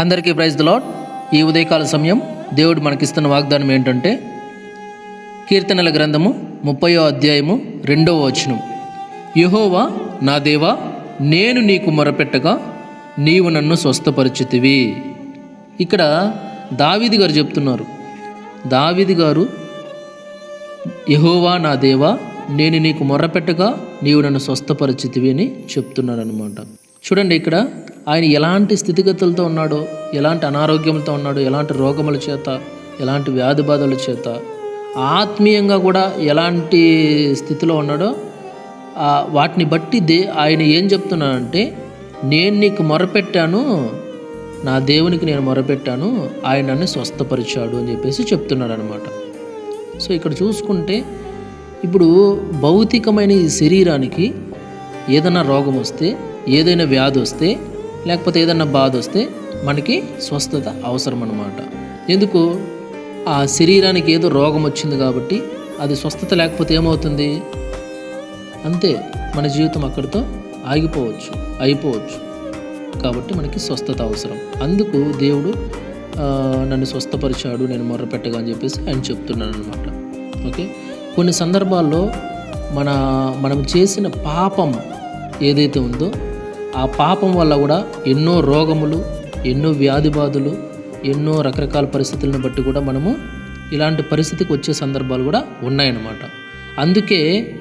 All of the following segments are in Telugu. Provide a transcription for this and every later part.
అందరికీ ప్రైజ్ ద లాడ్ ఈ ఉదయకాల సమయం దేవుడు మనకిస్తున్న వాగ్దానం ఏంటంటే కీర్తనల గ్రంథము ముప్పయో అధ్యాయము రెండవ వచనం. యహోవా నా దేవా నేను నీకు మొరపెట్టగా నీవు నన్ను స్వస్థపరిచితివి. ఇక్కడ దావీది గారు చెప్తున్నారు. దావీది గారు యహోవా నా దేవా నేను నీకు మొరపెట్టగా నీవు నన్ను స్వస్థపరిచితివి అని చెప్తున్నాడు అనమాట చూడండి ఇక్కడ ఆయన ఎలాంటి స్థితిగతులతో ఉన్నాడో ఎలాంటి అనారోగ్యంతో ఉన్నాడో ఎలాంటి రోగముల చేత ఎలాంటి వ్యాధి బాధల చేత ఆత్మీయంగా కూడా ఎలాంటి స్థితిలో ఉన్నాడో వాటిని బట్టి దే ఆయన ఏం చెప్తున్నానంటే నేను నీకు మొరపెట్టాను నా దేవునికి నేను మొరపెట్టాను ఆయన నన్ను స్వస్థపరిచాడు అని చెప్పేసి చెప్తున్నాడు అనమాట సో ఇక్కడ చూసుకుంటే ఇప్పుడు భౌతికమైన ఈ శరీరానికి ఏదైనా రోగం వస్తే ఏదైనా వ్యాధి వస్తే లేకపోతే ఏదైనా బాధ వస్తే మనకి స్వస్థత అవసరం అన్నమాట ఎందుకు? ఆ శరీరానికి ఏదో రోగం వచ్చింది కాబట్టి అది స్వస్థత లేకపోతే ఏమవుతుంది? అంతే మన జీవితం అక్కడితో ఆగిపోవచ్చు అయిపోవచ్చు. కాబట్టి మనకి స్వస్థత అవసరం. అందుకు దేవుడు నన్ను స్వస్థపరిచాడు నేను మొర్రపెట్టగా అని చెప్పేసి ఆయన చెప్తున్నాను అనమాట ఓకే? కొన్ని సందర్భాల్లో మన మనం చేసిన పాపం ఏదైతే ఉందో ఆ పాపం వల్ల కూడా ఎన్నో రోగములు ఎన్నో వ్యాధి బాధలు ఎన్నో రకరకాల పరిస్థితులను బట్టి కూడా మనము ఇలాంటి పరిస్థితికి వచ్చే సందర్భాలు కూడా ఉన్నాయన్నమాట. అందుకే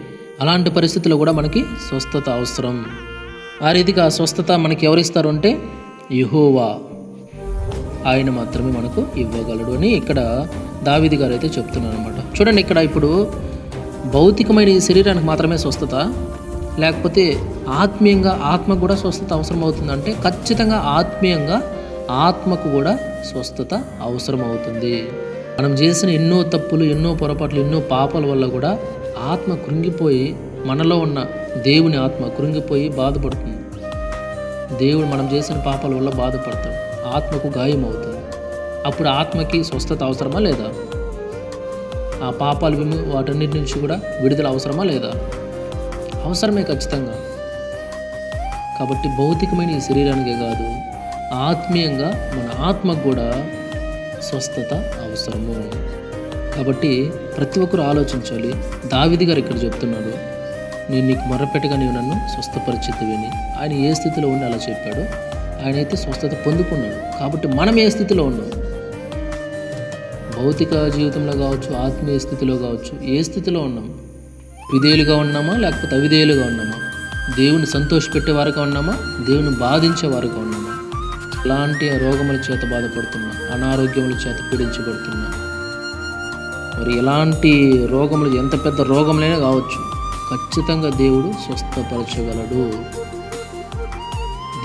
అలాంటి పరిస్థితుల్లో కూడా మనకి స్వస్థత అవసరం. ఆ రీతిగా ఆ స్వస్థత మనకి ఎవరిస్తారు అంటే యహోవా. ఆయన మాత్రమే మనకు ఇవ్వగలడు అని ఇక్కడ దావిది గారు అయితే చెప్తున్నారు అనమాట చూడండి ఇక్కడ ఇప్పుడు భౌతికమైన ఈ శరీరానికి మాత్రమే స్వస్థత లేకపోతే ఆత్మీయంగా ఆత్మకు కూడా స్వస్థత అవసరం అవుతుందంటే ఖచ్చితంగా ఆత్మీయంగా ఆత్మకు కూడా స్వస్థత అవసరం అవుతుంది మనం చేసిన ఎన్నో తప్పులు ఎన్నో పొరపాట్లు ఎన్నో పాపాల వల్ల కూడా ఆత్మ కృంగిపోయి మనలో ఉన్న దేవుని ఆత్మ కృంగిపోయి బాధపడుతుంది. దేవుడు మనం చేసిన పాపాల వల్ల బాధపడతాడు. ఆత్మకు గాయం అవుతుంది అప్పుడు ఆత్మకి స్వస్థత అవసరమా లేదా? ఆ పాపాలు వాటన్నిటి నుంచి కూడా విడుదల అవసరమా లేదా? అవసరమే ఖచ్చితంగా. కాబట్టి భౌతికమైన ఈ శరీరానికే కాదు ఆత్మీయంగా మన ఆత్మకు కూడా స్వస్థత అవసరము. కాబట్టి ప్రతి ఒక్కరు ఆలోచించాలి. దావిది గారు ఇక్కడ చెప్తున్నాడు నేను నీకు మర్రపెట్టగా నీవు నన్ను స్వస్థపరిచితివిని. ఆయన ఏ స్థితిలో ఉండి అలా చెప్పాడు. ఆయన అయితే స్వస్థత పొందుకున్నాడు. కాబట్టి మనం ఏ స్థితిలో ఉన్నాం? భౌతిక జీవితంలో కావచ్చు ఆత్మీయ స్థితిలో కావచ్చు ఏ స్థితిలో ఉన్నాం? విధేయులుగా ఉన్నామా? లేకపోతే అవిధేయులుగా ఉన్నామా? దేవుని సంతోషపెట్టే వారుగా ఉన్నామా? దేవుని బాధించే వారుగా ఉన్నామా? ఎలాంటి రోగముల చేత బాధపడుతున్నా? అనారోగ్యముల చేత పీడించబడుతున్నా? మరి ఎలాంటి రోగములు ఎంత పెద్ద రోగములైనా కావచ్చు. ఖచ్చితంగా దేవుడు స్వస్థపరచగలడు.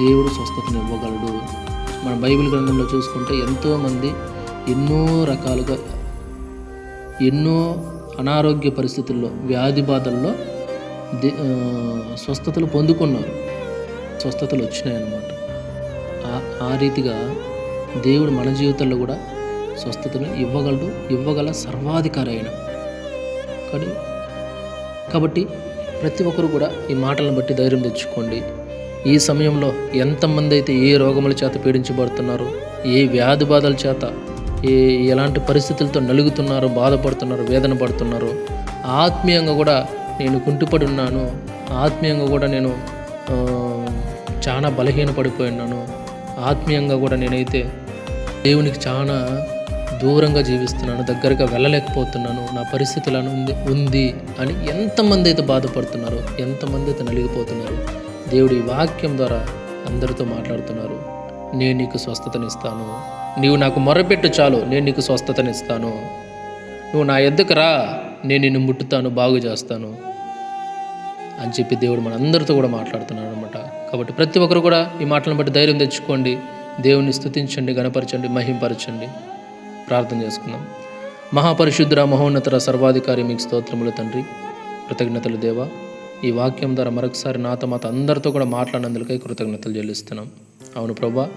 దేవుడు స్వస్థతను ఇవ్వగలడు. మన బైబిల్ గ్రంథంలో చూసుకుంటే ఎంతోమంది ఎన్నో రకాలుగా ఎన్నో అనారోగ్య పరిస్థితుల్లో వ్యాధి బాధల్లో దే- స్వస్థతలు పొందుకున్నారు. స్వస్థతలు వచ్చినాయన్నమాట. ఆ- ఆ రీతిగా దేవుడు మన జీవితంలో కూడా స్వస్థతను ఇవ్వగలడు ఇవ్వగల సర్వాధికారి అయిన కానీ కాబట్టి ప్రతి ఒక్కరు కూడా ఈ మాటలను బట్టి ధైర్యం తెచ్చుకోండి. ఈ సమయంలో ఎంతమంది అయితే ఏ రోగముల చేత పీడించబడుతున్నారో ఏ వ్యాధి బాధల చేత ఎలాంటి పరిస్థితులతో నలుగుతున్నారో బాధపడుతున్నారో వేదన పడుతున్నారో. ఆత్మీయంగా కూడా నేను కుంటుపడి ఉన్నాను. ఆత్మీయంగా కూడా నేను చాలా బలహీనపడిపోయి ఉన్నాను. ఆత్మీయంగా కూడా నేనైతే దేవునికి చాలా దూరంగా జీవిస్తున్నాను దగ్గరగా వెళ్ళలేకపోతున్నాను. నా పరిస్థితులను ఉంది ఉంది అని ఎంతమంది అయితే బాధపడుతున్నారో ఎంతమంది అయితే నలిగిపోతున్నారు దేవుడి వాక్యం ద్వారా అందరితో మాట్లాడుతున్నారు. నేను నీకు స్వస్థతనిస్తాను. నీవు నాకు మొరపెట్టు చాలు నేను నీకు స్వస్థతనిస్తాను. నువ్వు నా ఎద్దుకు రా నేను నిన్ను ముట్టుతాను బాగు చేస్తాను అని చెప్పి దేవుడు మన అందరితో కూడా మాట్లాడుతున్నాడు అనమాట కాబట్టి ప్రతి ఒక్కరు కూడా ఈ మాటలను బట్టి ధైర్యం తెచ్చుకోండి దేవుణ్ణి స్థుతించండి గణపరచండి మహింపరచండి. ప్రార్థన చేసుకుందాం. మహాపరిశుద్ధుర మహోన్నతర సర్వాధికారి మీకు స్తోత్రములు తండ్రి. కృతజ్ఞతలు దేవా. ఈ వాక్యం ద్వారా మరొకసారి నాతో మాత అందరితో కూడా మాట్లాడినందుకై కృతజ్ఞతలు చెల్లిస్తున్నాం. అవును ప్రభా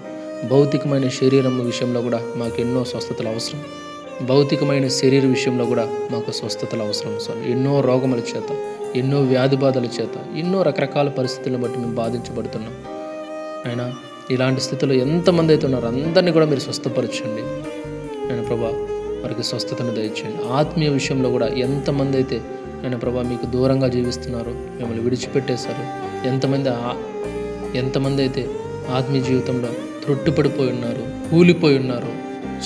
భౌతికమైన శరీరం విషయంలో కూడా మాకు ఎన్నో స్వస్థతలు అవసరం. భౌతికమైన శరీర విషయంలో కూడా మాకు స్వస్థతలు అవసరం స్వామి ఎన్నో రోగముల చేత ఎన్నో వ్యాధి బాధల చేత ఎన్నో రకరకాల పరిస్థితులను బట్టి మేము బాధించబడుతున్నాం. అయినా ఇలాంటి స్థితిలో ఎంతమంది అయితే ఉన్నారో అందరినీ కూడా మీరు స్వస్థపరచండి. నేను ప్రభా వారికి స్వస్థతను దయచేయండి. ఆత్మీయ విషయంలో కూడా ఎంతమంది అయితే నేను ప్రభా మీకు దూరంగా జీవిస్తున్నారు మిమ్మల్ని విడిచిపెట్టేశారు ఎంతమంది ఆ- ఎంతమంది అయితే ఆత్మీయ జీవితంలో త్రొట్టుపడిపోయి ఉన్నారు కూలిపోయి ఉన్నారు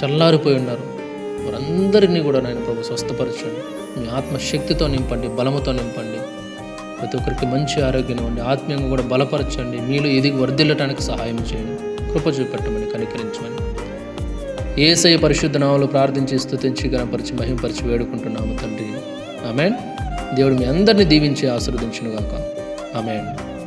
చల్లారిపోయి ఉన్నారు. వారందరినీ కూడా నేను ప్రభు స్వస్థపరచండి. మీ ఆత్మశక్తితో నింపండి బలముతో నింపండి. ప్రతి ఒక్కరికి మంచి ఆరోగ్యం ఇవ్వండి ఆత్మీయంగా కూడా బలపరచండి మీలో ఎదిగి వర్ధిల్లటానికి సహాయం చేయండి. కృప చూపెట్టమని కనికరించమని. ఏసయ పరిశుద్ధ నామలు ప్రార్థించి స్థుతించి గణపరిచి మహింపరిచి వేడుకుంటున్నాము తండ్రి. ఆమెన్. దేవుడు మీ అందరినీ దీవించి ఆశీర్వదించును గాక ఆమెన్.